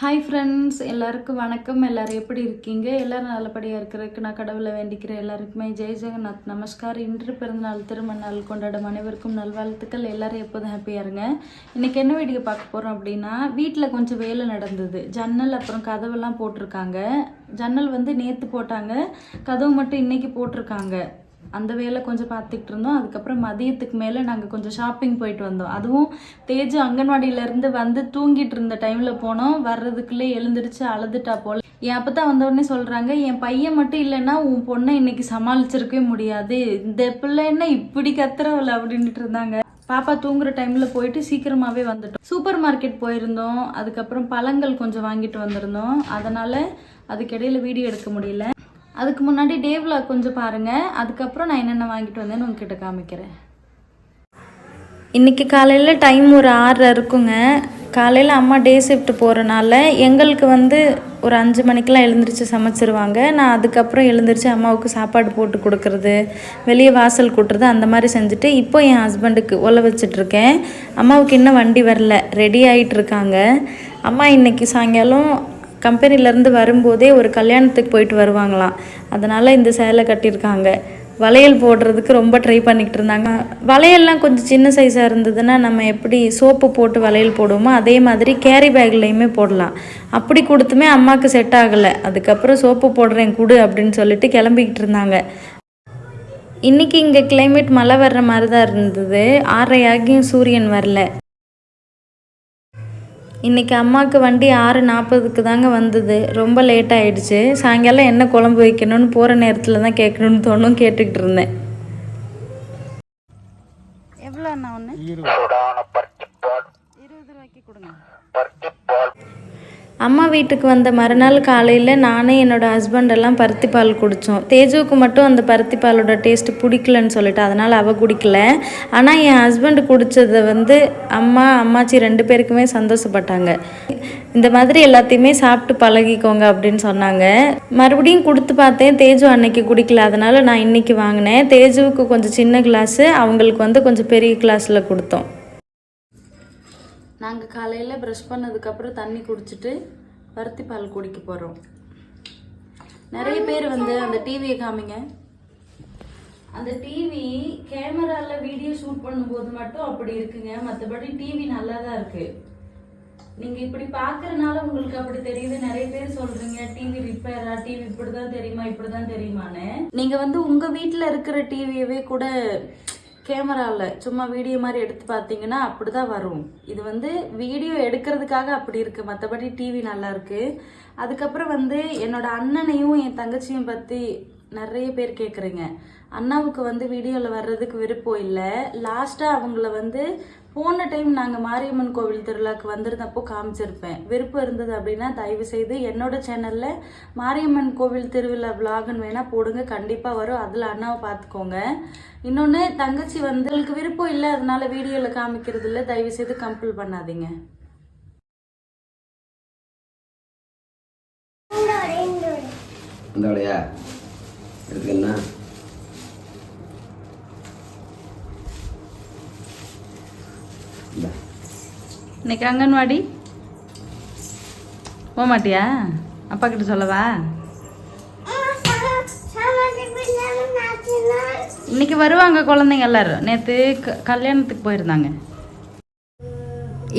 Hi friends எல்லாருக்கும் வணக்கம். எல்லோரும் எப்படி இருக்கீங்க? எல்லோரும் நல்லபடியாக இருக்கிறதுக்கு நான் கடவுளை வேண்டிக்கிறேன். எல்லாருக்குமே ஜெய் ஜெகநாத். நமஸ்கார். இன்று பிறந்தநாள் திருமண நாள் கொண்டாடும் அனைவருக்கும் நல்வாழ்த்துக்கள். எல்லோரும் எப்போதும் ஹாப்பியாக இருங்க. இன்றைக்கி என்ன வீடியோ பார்க்க போகிறோம் அப்படின்னா வீட்டில் கொஞ்சம் வேலை நடந்தது. ஜன்னல் அப்புறம் கதவெல்லாம் போட்டிருக்காங்க. ஜன்னல் வந்து நேற்று போட்டாங்க. கதவு மட்டும் இன்றைக்கி போட்டிருக்காங்க. அந்த வேலை கொஞ்சம் பார்த்துக்கிட்டு இருந்தோம் அதுக்கப்புறம் மதியத்துக்கு மேலே நாங்கள் கொஞ்சம் ஷாப்பிங் போயிட்டு வந்தோம். அதுவும் தேஜு அங்கன்வாடியிலேருந்து வந்து தூங்கிட்டு இருந்த டைமில் போனோம். வர்றதுக்குள்ளே எழுந்துருச்சு அழுதுட்டா போல். என் அப்போ தான் வந்தவுடனே சொல்கிறாங்க என் பையன் மட்டும் இல்லைன்னா உன் பொண்ணை இன்னைக்கு சமாளிச்சிருக்கவே முடியாது. இந்த பிள்ளை என்ன இப்படி கத்துறவல அப்படின்ட்டு இருந்தாங்க. பாப்பா தூங்குற டைமில் போயிட்டு சீக்கிரமாகவே வந்துட்டோம். சூப்பர் மார்க்கெட் போயிருந்தோம். அதுக்கப்புறம் பழங்கள் கொஞ்சம் வாங்கிட்டு வந்திருந்தோம். அதனால் அதுக்கிடையில் வீடியோ எடுக்க முடியல. அதுக்கு முன்னாடி டேவ்ல கொஞ்சம் பாருங்கள் அதுக்கப்புறம் நான் என்னென்ன வாங்கிட்டு வந்தேன்னு உங்ககிட்ட காமிக்கிறேன். இன்றைக்கி காலையில் டைம் ஒரு ஆறரை இருக்குங்க. காலையில் அம்மா டே ஷிஃப்ட் போகிறனால எங்களுக்கு வந்து ஒரு அஞ்சு மணிக்கெலாம் எழுந்திரிச்சு சமைச்சிருவாங்க. நான் அதுக்கப்புறம் எழுந்திரிச்சு அம்மாவுக்கு சாப்பாடு போட்டு கொடுக்கறது வெளியே வாசல் கூட்டுறது அந்த மாதிரி செஞ்சுட்டு இப்போ என் ஹஸ்பண்டுக்கு ஒல வச்சிட்ருக்கேன் அம்மாவுக்கு இன்னும் வண்டி வரல ரெடி ஆகிட்டு இருக்காங்க. அம்மா இன்னைக்கு சாயங்காலம் கம்பெனிலேருந்து வரும்போதே ஒரு கல்யாணத்துக்கு போயிட்டு வருவாங்களாம். அதனால் இந்த சேலை கட்டியிருக்காங்க. வளையல் போடுறதுக்கு ரொம்ப ட்ரை பண்ணிக்கிட்டு இருந்தாங்க. வளையல்லாம் கொஞ்சம் சின்ன சைஸாக இருந்ததுன்னா நம்ம எப்படி சோப்பு போட்டு வளையல் போடுவோமோ அதே மாதிரி கேரி பேக்லேயுமே போடலாம். அப்படி கொடுத்துமே அம்மாவுக்கு செட் ஆகலை. அதுக்கப்புறம் சோப்பு போடுறேன் கொடு அப்படின்னு சொல்லிட்டு கிளம்பிக்கிட்டு இருந்தாங்க. இன்றைக்கி இங்கே கிளைமேட் மழை வர்ற மாதிரி தான் இருந்தது. ஆறரை ஆகியும் சூரியன் வரல. இன்றைக்கி அம்மாவுக்கு வண்டி ஆறு நாற்பதுக்கு தாங்க வந்தது. ரொம்ப லேட் ஆயிடுச்சு. சாயங்காலம் என்ன குழம்பு வைக்கணும்னு போகிற நேரத்தில் தான் கேட்கணும்னு தோணும் கேட்டுக்கிட்டு இருந்தேன். எவ்வளோ அண்ணா ஒன்று இருபது ரூபாய்க்கு கொடுங்க. அம்மா வீட்டுக்கு வந்த மறுநாள் காலையில் நானே என்னோடய ஹஸ்பண்ட் எல்லாம் பருத்தி பால் குடித்தோம் தேஜுவுக்கு மட்டும் அந்த பருத்தி பாலோட டேஸ்ட் பிடிக்கலன்னு சொல்லிட்டு அதனால் அவள் குடிக்கல. ஆனால் என் ஹஸ்பண்ட் குடித்ததை வந்து அம்மா அம்மாச்சி ரெண்டு பேருக்குமே சந்தோஷப்பட்டாங்க. இந்த மாதிரி எல்லாத்தையுமே சாப்பிட்டு பழகிக்கோங்க அப்படின்னு சொன்னாங்க. மறுபடியும் கொடுத்து பார்த்தேன். தேஜு அன்னைக்கு குடிக்கல. அதனால் நான் இன்னைக்கு வாங்கினேன். தேஜுவுக்கு கொஞ்சம் சின்ன கிளாஸு அவங்களுக்கு வந்து கொஞ்சம் பெரிய கிளாஸில் கொடுத்தோம். நாங்கள் காலையில் ப்ரஷ் பண்ணதுக்கப்புறம் தண்ணி குடிச்சிட்டு பருத்தி பால் குடிக்க போகிறோம் நிறைய பேர் வந்து அந்த டிவியை காமிங்க. அந்த டிவி கேமராவில் வீடியோ ஷூட் பண்ணும்போது மட்டும் அப்படி இருக்குங்க. மற்றபடி டிவி நல்லா தான் இருக்குது நீங்கள் இப்படி பார்க்குறனால உங்களுக்கு அப்படி தெரியுது. நிறைய பேர் சொல்கிறீங்க டிவி ரிப்பேரா டிவி இப்படி தான் தெரியுமா? இப்படி தான் தெரியுமான்னு. நீங்கள் வந்து உங்கள் வீட்டில் இருக்கிற டிவியவே கூட கேமராவில் சும்மா வீடியோ மாதிரி எடுத்து பார்த்தீங்கன்னா அப்படி தான் வரும். இது வந்து வீடியோ எடுக்கிறதுக்காக அப்படி இருக்குது மற்றபடி டிவி நல்லா இருக்குது அதுக்கப்புறம் வந்து என்னோட அண்ணனையும் என் தங்கச்சியும் பற்றி நிறைய பேர் கேட்குறீங்க அண்ணாவுக்கு வந்து வீடியோவில் வர்றதுக்கு விருப்பம் இல்லை. லாஸ்ட்டாக அவங்கள வந்து போன டைம் நாங்கள் மாரியம்மன் கோவில் திருவிழாக்கு வந்திருந்தப்போ காமிச்சிருப்பேன். விருப்பம் இருந்தது அப்படின்னா தயவு செய்து என்னோட சேனலில் மாரியம்மன் கோவில் திருவிழா விலாகுன்னு வேணால் போடுங்க. கண்டிப்பாக வரும். அதில் அண்ணாவை பார்த்துக்கோங்க. இன்னொன்று தங்கச்சி வந்து உங்களுக்கு விருப்பம் இல்லை அதனால வீடியோவில் காமிக்கிறது இல்லை. தயவு செய்து கம்பல் பண்ணாதீங்க. அந்த எடுத்துக்கண்ணா இன்னைக்கு அங்கன்வாடி? போக மாட்டியா அப்பா கிட்ட சொல்லவா? இன்னைக்கு வருவாங்க குழந்தைங்க எல்லாரும். நேற்று கல்யாணத்துக்கு போயிருந்தாங்க.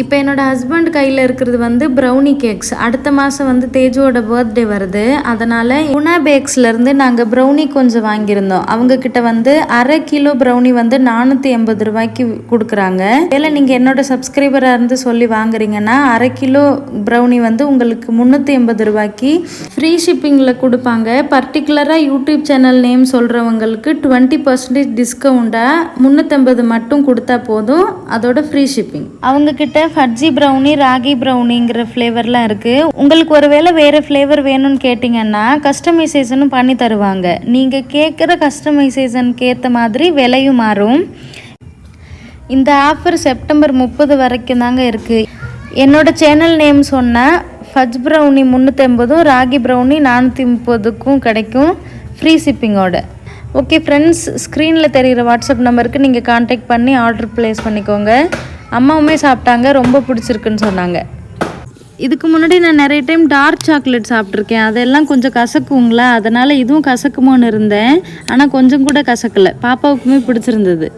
இப்போ என்னோட ஹஸ்பண்ட் கையில் இருக்கிறது வந்து ப்ரௌனி கேக்ஸ் அடுத்த மாதம் வந்து தேஜுவோட பர்த்டே வருது. அதனால் உணா பேக்ஸ்லேருந்து நாங்கள் ப்ரௌனி கொஞ்சம் வாங்கியிருந்தோம். அவங்கக்கிட்ட வந்து அரை கிலோ ப்ரௌனி வந்து நானூற்றி எண்பது ரூபாய்க்கு கொடுக்குறாங்க. இல்லை நீங்கள் என்னோட சப்ஸ்கிரைபராக இருந்து சொல்லி வாங்குறீங்கன்னா அரை கிலோ ப்ரௌனி வந்து உங்களுக்கு முந்நூற்றி எண்பது ரூபாய்க்கு ஃப்ரீ ஷிப்பிங்கில் கொடுப்பாங்க. பர்டிகுலராக யூடியூப் சேனல் நேம் சொல்கிறவங்களுக்கு டுவெண்ட்டி பர்சன்டேஜ் டிஸ்கவுண்ட்டாக முந்நூற்றம்பது மட்டும் கொடுத்தா போதும். அதோட ஃப்ரீ ஷிப்பிங் அவங்கக்கிட்ட ஃபட்ஜி ப்ரௌனி ராகி ப்ரௌனிங்கிற ஃப்ளேவர்லாம் இருக்குது உங்களுக்கு ஒருவேளை வேறு ஃப்ளேவர் வேணும்னு கேட்டிங்கன்னா கஸ்டமைசேஷனும் பண்ணி தருவாங்க. நீங்கள் கேட்குற கஸ்டமைசேஷனுக்கு ஏற்ற மாதிரி விலையும் மாறும். இந்த ஆஃபர் செப்டம்பர் முப்பது வரைக்கும் தாங்க இருக்குது என்னோட சேனல் நேம் சொன்னால் ஃபஜ் ப்ரௌனி முந்நூற்றம்பதும் ராகி ப்ரௌனி நானூற்றி முப்பதுக்கும் கிடைக்கும் ஃப்ரீ ஷிப்பிங்கோட ஓகே ஃப்ரெண்ட்ஸ் ஸ்க்ரீனில் தெரிகிற வாட்ஸ்அப் நம்பருக்கு நீங்கள் காண்டாக்ட் பண்ணி ஆர்டர் ப்ளேஸ் பண்ணிக்கோங்க. அம்மாவுமே சாப்பிட்டாங்க ரொம்ப பிடிச்சிருக்குன்னு சொன்னாங்க. இதுக்கு முன்னாடி நான் நிறைய டைம் டார்க் சாக்லேட் சாப்பிட்ருக்கேன் அதெல்லாம் கொஞ்சம் கசக்குங்களா? அதனால் இதுவும் கசக்குமோன்னு இருந்தேன். ஆனால் கொஞ்சம் கூட கசக்கலை. பாப்பாவுக்குமே பிடிச்சிருந்தது.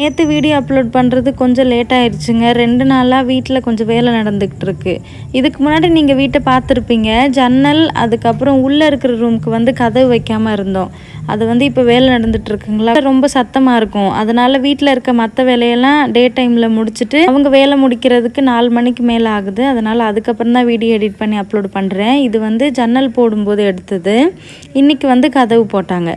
நேற்று வீடியோ அப்லோட் பண்ணுறது கொஞ்சம் லேட் ஆயிடுச்சுங்க ரெண்டு நாளாக வீட்டில் கொஞ்சம் வேலை நடந்துக்கிட்டு இருக்கு. இதுக்கு முன்னாடி நீங்கள் வீட்டை பார்த்துருப்பீங்க. ஜன்னல் அதுக்கப்புறம் உள்ளே இருக்கிற ரூமுக்கு வந்து கதவு வைக்காமல் இருந்தோம். அது வந்து இப்போ வேலை நடந்துட்டு இருக்குங்களா? ரொம்ப சத்தமாக இருக்கும். அதனால வீட்டில் இருக்க மற்ற வேலையெல்லாம் டே டைமில் முடிச்சுட்டு அவங்க வேலை முடிக்கிறதுக்கு நாலு மணிக்கு மேலே ஆகுது. அதனால் அதுக்கப்புறம் தான் வீடியோ எடிட் பண்ணி அப்லோட் பண்ணுறேன் இது வந்து ஜன்னல் போடும்போது எடுத்தது. இன்றைக்கி வந்து கதவு போட்டாங்க.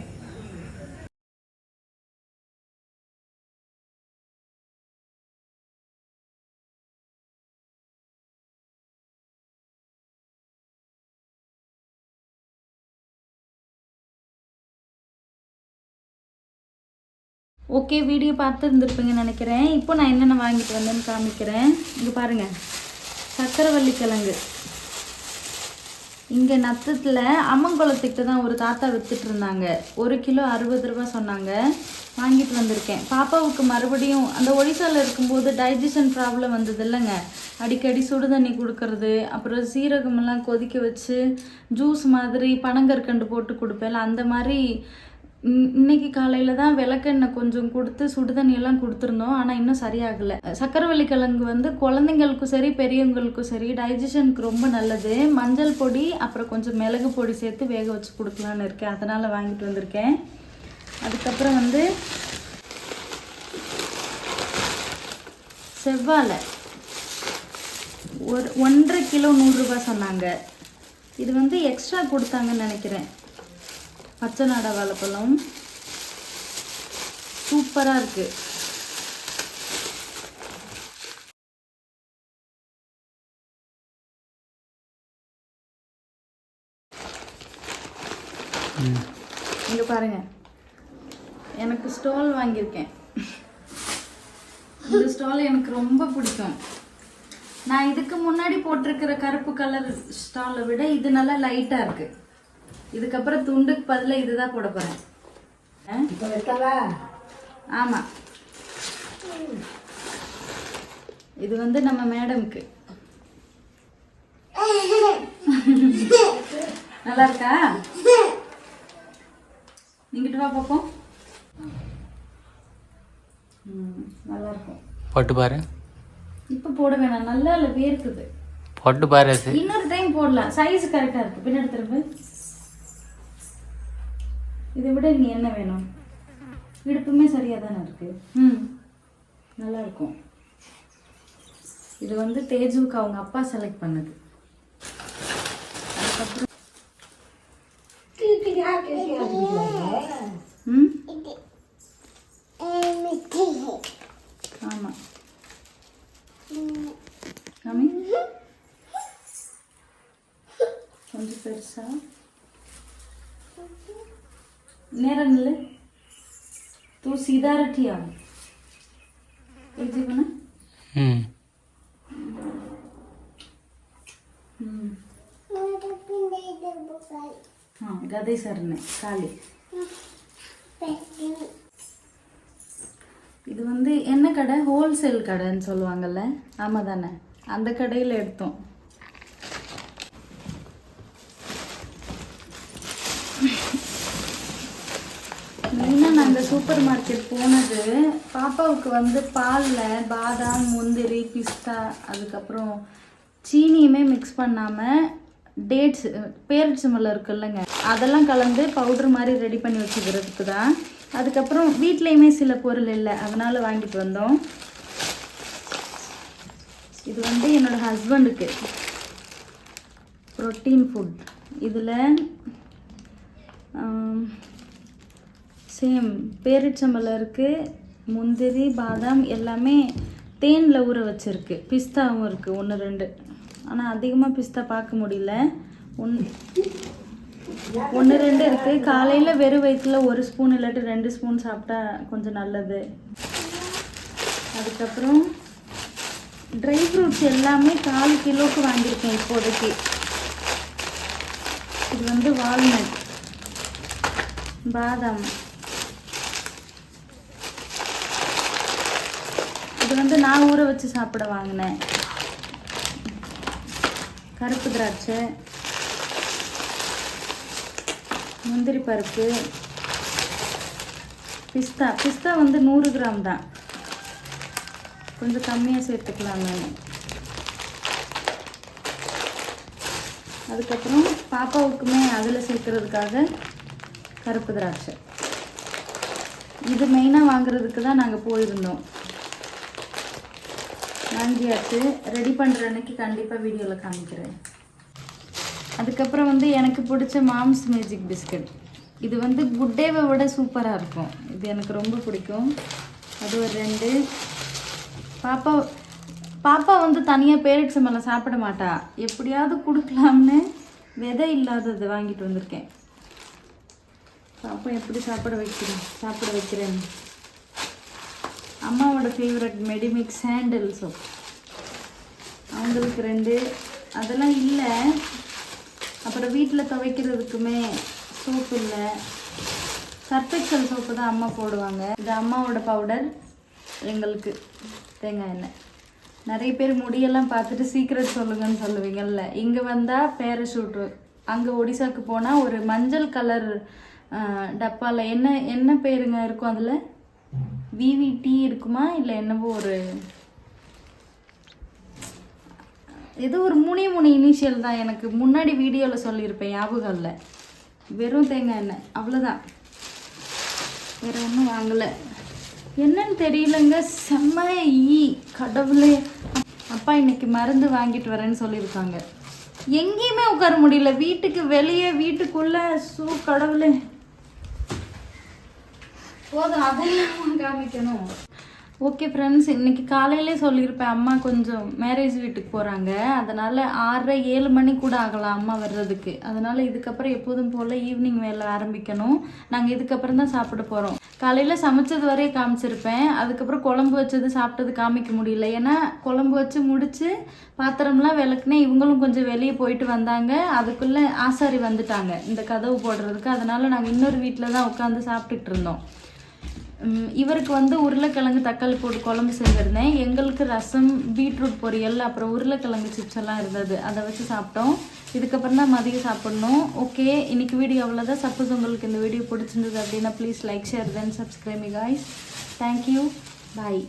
ஓகே வீடியோ பார்த்து இருந்திருப்பீங்கன்னு நினைக்கிறேன். இப்போ நான் என்னென்ன வாங்கிட்டு வந்தேன்னு காமிக்கிறேன். இங்கே பாருங்கள் சக்கரவள்ளி கிழங்கு இங்கே நத்தத்தில் அம்மங்குளத்துக்கிட்ட தான் ஒரு தாத்தா விற்றுட்டு இருந்தாங்க ஒரு கிலோ அறுபது ரூபா சொன்னாங்க. வாங்கிட்டு வந்திருக்கேன். பாப்பாவுக்கு மறுபடியும் அந்த ஒடிசாவில் இருக்கும்போது டைஜஷன் ப்ராப்ளம் வந்தது இல்லைங்க அடிக்கடி சுடு தண்ணி கொடுக்கறது அப்புறம் சீரகமெல்லாம் கொதிக்க வச்சு ஜூஸ் மாதிரி பனங்கற்கண்டு போட்டு கொடுப்பேன்ல அந்த மாதிரி இன்னைக்கு காலையில் தான் விளக்கெண்ணெய் கொஞ்சம் கொடுத்து சுடுதண்ணி எல்லாம் கொடுத்துருந்தோம். ஆனால் இன்னும் சரியாகலை. சக்கரவள்ளி கிழங்கு வந்து குழந்தைங்களுக்கும் சரி பெரியவங்களுக்கும் சரி டைஜஷனுக்கு ரொம்ப நல்லது. மஞ்சள் பொடி அப்புறம் கொஞ்சம் மிளகு பொடி சேர்த்து வேக வச்சு கொடுக்கலான்னு இருக்கேன். அதனால் வாங்கிட்டு வந்திருக்கேன். அதுக்கப்புறம் வந்து செவ்வாழை. ஒரு ஒன்றரை கிலோ நூறுரூபா சொன்னாங்க. இது வந்து எக்ஸ்ட்ரா கொடுத்தாங்கன்னு நினைக்கிறேன். பச்சை நாடா வாழைப்பழம் சூப்பராக இருக்கு. இங்க பாருங்க. எனக்கு ஸ்டால் வாங்கியிருக்கேன். இந்த ஸ்டால் எனக்கு ரொம்ப பிடிக்கும். நான் இதுக்கு முன்னாடி போட்டிருக்கிற கருப்பு கலர் ஸ்டாலை விட இது நல்லா லைட்டாக இருக்குது இதுக்கப்புறம் துண்டுக்கு பதிலாக இதுதான் போட போறேன். ஆ? ஆமா. இது வந்து நம்ம மேடம்க்கு. நல்லா இருக்கா? நீங்கிட்டு வா பார்ப்போம் நல்லா இருக்கும். போட்டு பாரு. இப்போ போட வேணாம். நல்லா இல்லை வேர்க்குது. போட்டு பாரு இன்னொரு டைம் போடலாம். சைஸ் கரெக்டா இருக்கு. பின்னாடி திரும்ப. இதை விட நீ என்ன வேணும்? இடுப்புமே சரியா தானே இருக்கு? ம். நல்லா இருக்கும் இது வந்து தேஜுவுக்கு அவங்க அப்பா செலக்ட் பண்ணது. அதுக்கப்புறம் ம்? கொஞ்சம் பெருசா. நேரம் இல்லை तू सीधा रखिया एक जी बना ம் हाँ गदे सर ने காலி இது வந்து என்ன கடை ஹோல்சேல் கடைன்னு சொல்லுவாங்கல்ல ஆமாம் தானே அந்த கடையில் எடுத்தோம் அந்த சூப்பர் மார்க்கெட் போனது பாப்பாவுக்கு வந்து பாலில் பாதாம் முந்திரி பிஸ்தா அதுக்கப்புறம் சீனியுமே மிக்ஸ் பண்ணாமல் டேட்ஸ் பேரிச்சம்பழம் இருக்குல்லங்க. அதெல்லாம் கலந்து பவுடர் மாதிரி ரெடி பண்ணி வச்சுக்கிறதுக்கு தான். அதுக்கப்புறம் வீட்லேயுமே சில பொருள் இல்லை அதனால் வாங்கிட்டு வந்தோம். இது வந்து என்னோட ஹஸ்பண்டுக்கு ப்ரோட்டீன் ஃபுட் இதில் சேம் பேரிச்சம்பழம் இருக்குது முந்திரி பாதாம் எல்லாமே தேனில் ஊற வச்சுருக்கு. பிஸ்தாவும் இருக்குது ஒன்று ரெண்டு. ஆனால் அதிகமாக பிஸ்தா பார்க்க முடியல. ஒன் ஒன்று ரெண்டு இருக்குது காலையில் வெறும் வயிற்றில் ஒரு ஸ்பூன் இல்லாட்டி ரெண்டு ஸ்பூன் சாப்பிட்டா கொஞ்சம் நல்லது. அதுக்கப்புறம் ட்ரை ஃப்ரூட்ஸ் எல்லாமே கால் கிலோக்கு வாங்கியிருக்கேன் இப்போதைக்கு. இது வந்து வால்நட் பாதாம். இது வந்து நான் ஊற வச்சு சாப்பிட வாங்கினேன். கருப்பு திராட்சை முந்திரி பருப்பு பிஸ்தா பிஸ்தா வந்து நூறு கிராம் தான். கொஞ்சம் கம்மியாக சேர்த்துக்கலாம் நான். அதுக்கப்புறம் பாப்பாவுக்குமே அதில் சேர்க்கறதுக்காக கருப்பு திராட்சை. இது மெயினாக வாங்குறதுக்கு தான் நாங்கள் போயிருந்தோம். வாங்கியாச்சு ரெடி பண்ணுற அன்னைக்கு கண்டிப்பாக வீடியோவில் காமிக்கிறேன். அதுக்கப்புறம் வந்து எனக்கு பிடிச்ச மாம்ஸ் மேஜிக் பிஸ்கட். இது வந்து குட்டேவை விட சூப்பராக இருக்கும். இது எனக்கு ரொம்ப பிடிக்கும். அது ஒரு ரெண்டு. பாப்பா பாப்பா வந்து தனியாக பேரட்ஸ் மேலே சாப்பிட மாட்டா. எப்படியாவது கொடுக்கலாம்னு விதை இல்லாதது வாங்கிட்டு வந்திருக்கேன். பாப்பா எப்படி சாப்பிட வைக்கிறேன்? சாப்பிட வைக்கிறேன். அம்மாவோட ஃபேவரட் மெடிமிக்ஸ் சாண்டில் சோப் அவங்களுக்கு ரெண்டு. அதெல்லாம் இல்லை. அப்புறம் வீட்டில் துவைக்கிறதுக்குமே சோப் இல்லை. சர்ஃபெக்சல் சோப்பு தான் அம்மா போடுவாங்க. இது அம்மாவோட பவுடர் எங்களுக்கு தேங்காய் எண்ணெய். நிறைய பேர் முடியெல்லாம் பார்த்துட்டு சீக்கிரம் சொல்லுங்கன்னு சொல்லுவீங்கல்ல. இங்கே வந்தால் பேராஷூட்டு அங்கே ஒடிசாக்கு போனால் ஒரு மஞ்சள் கலர் டப்பாவில் என்ன என்ன பேருங்க இருக்கும் அதில்? விவிடி இருக்குமா? இல்லை என்னவோ ஒரு ஏதோ ஒரு முனை முனை இனிஷியல் தான். எனக்கு முன்னாடி வீடியோவில் சொல்லியிருப்பேன் ஞாபகம் இல்லை வெறும் தேங்காய் எண்ணெய். அவ்வளோதான் வேற ஒன்றும் வாங்கலை. என்னன்னு தெரியலங்க. செம்ம ஈ கடவுளே. அப்பா இன்னைக்கு மருந்து வாங்கிட்டு வரேன்னு சொல்லியிருக்காங்க. எங்கேயுமே உட்கார முடியல. வீட்டுக்கு வெளியே வீட்டுக்குள்ளே. சூ கடவுளே. போதும் அதெல்லாம் காமிக்கணும். ஓகே ஃப்ரெண்ட்ஸ் இன்னைக்கு காலையிலே சொல்லியிருப்பேன் அம்மா கொஞ்சம் மேரேஜ் வீட்டுக்கு போகிறாங்க அதனால் ஆறரை ஏழு மணி கூட ஆகலாம் அம்மா வர்றதுக்கு. அதனால் இதுக்கப்புறம் எப்போதும் போல் ஈவினிங் வேலை ஆரம்பிக்கணும். நாங்கள் இதுக்கப்புறம் தான் சாப்பிட போகிறோம் காலையில் சமைச்சது வரையே காமிச்சிருப்பேன். அதுக்கப்புறம் குழம்பு வச்சது சாப்பிட்டது காமிக்க முடியல. ஏன்னா குழம்பு வச்சு முடித்து பாத்திரம்லாம் விளக்குனே இவங்களும் கொஞ்சம் வெளியே போயிட்டு வந்தாங்க. அதுக்குள்ளே ஆசாரி வந்துட்டாங்க. இந்த கதவு போடுறதுக்கு. அதனால் நாங்கள் இன்னொரு வீட்டில் தான் உட்காந்து சாப்பிட்டுட்டு இருந்தோம். இவருக்கு வந்து உருளைக்கிழங்கு தக்காளி போட்டு குழம்பு செஞ்சுருந்தேன். எங்களுக்கு ரசம் பீட்ரூட் பொரியல் அப்புறம் உருளைக்கிழங்கு சிப்ஸ் எல்லாம் இருந்தது. அதை வச்சு சாப்பிட்டோம். இதுக்கப்புறம் தான் மதியம் சாப்பிடணும். ஓகே இன்னைக்கு வீடியோ அவ்வளோதான் சப்போஸ் உங்களுக்கு இந்த வீடியோ பிடிச்சிருந்தது அப்படின்னா please like share then subscribe guys thank you bye